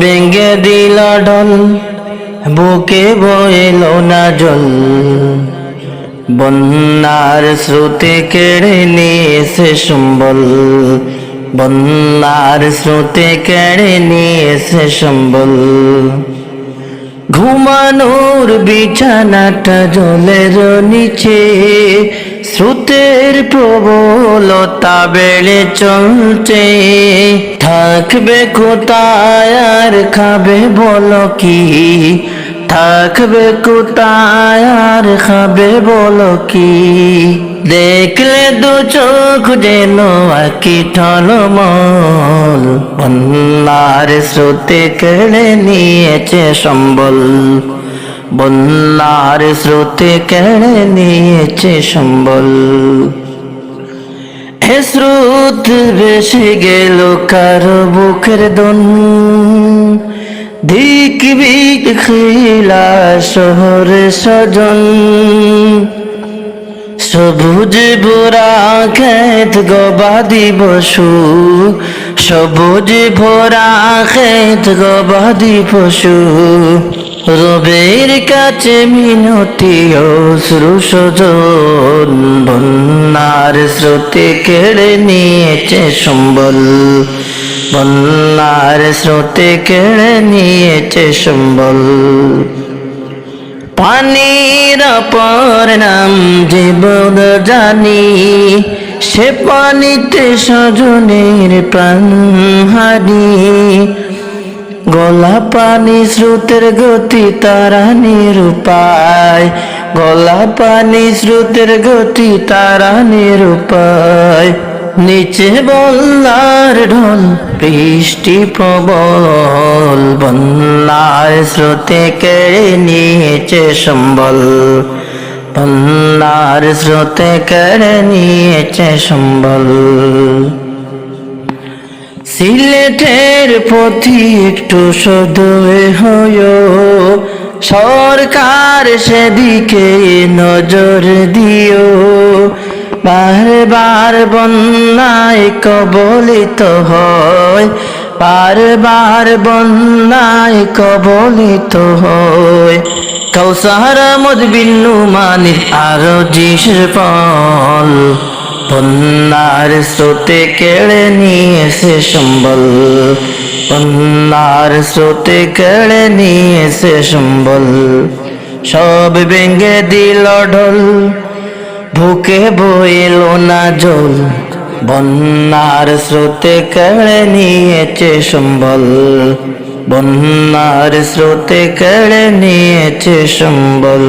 ভেঙে দিল ঢল বুকে বইল না জল। বন্যার স্রোতে কেড়ে নিয়েছে সম্বল, বন্যার স্রোতে কেড়ে নিয়েছে সম্বল। ঘুমানোর বিছানাটা জলের নিচে, স্রোতের প্রবলতা বেড়ে চলছে। থাকবে কোথায় আর খাবে বলো কি? থাকবে কোথায় আর খাবে বলো কি? দেখলে দু চোখ যেন আকি ঠলমল। বন্যার স্রোতে কেড়ে নিয়েছে সম্বল। বন্যার স্রোতে কেড়ে নিয়েছে সম্বল। স্রোত বেশি গেল কারও বুকের দন। দিক বিক খিলা শহরে সজন সবুজ ভরা খেত গবাদি পশু সবুজ ভরা খেত গবাদি পশু রবের কাছে মিনতি অশ্রু সজন বন্যার স্রোতে কেড়ে নিয়েছে সম্বল। বন্যার স্রোতে কেড়ে নিয়েছে সম্বল। পানির পর নাম জীবন জানি, সে পানিতে সজনের প্রাণ হানি। গলা পানি স্রোতের গতি তারা নিরুপায়। গলা পানি স্রোতের গতি তারা নিরুপায়। নিচে বল্লার ঢল, বৃষ্টি প্রবল বন্যার স্রোতে কেড়ে নিয়েছে সম্বল। বন্যার স্রোতে কেড়ে নিয়েছে সম্বল। সিলেটের প্রতি একটু সদয় হয় সরকার সেদিকে নজর দিও। বারবার বন্যায় কবলিত হয়। বারবার বন্যায় কবলিত হয়। কৌসার মদবিন্নু মানির আরও জিস ফল বন্যার স্রোতে কেড়ে নিয়েছে সম্বল। বন্যার স্রোতে কেড়ে নিয়েছে সম্বল। সব ভেঙে দিল ঢল, বুকে বইল না জল। বন্যার স্রোতে কেড়ে নিয়েছে সম্বল। বন্যার স্রোতে কেড়ে নিয়েছে সম্বল।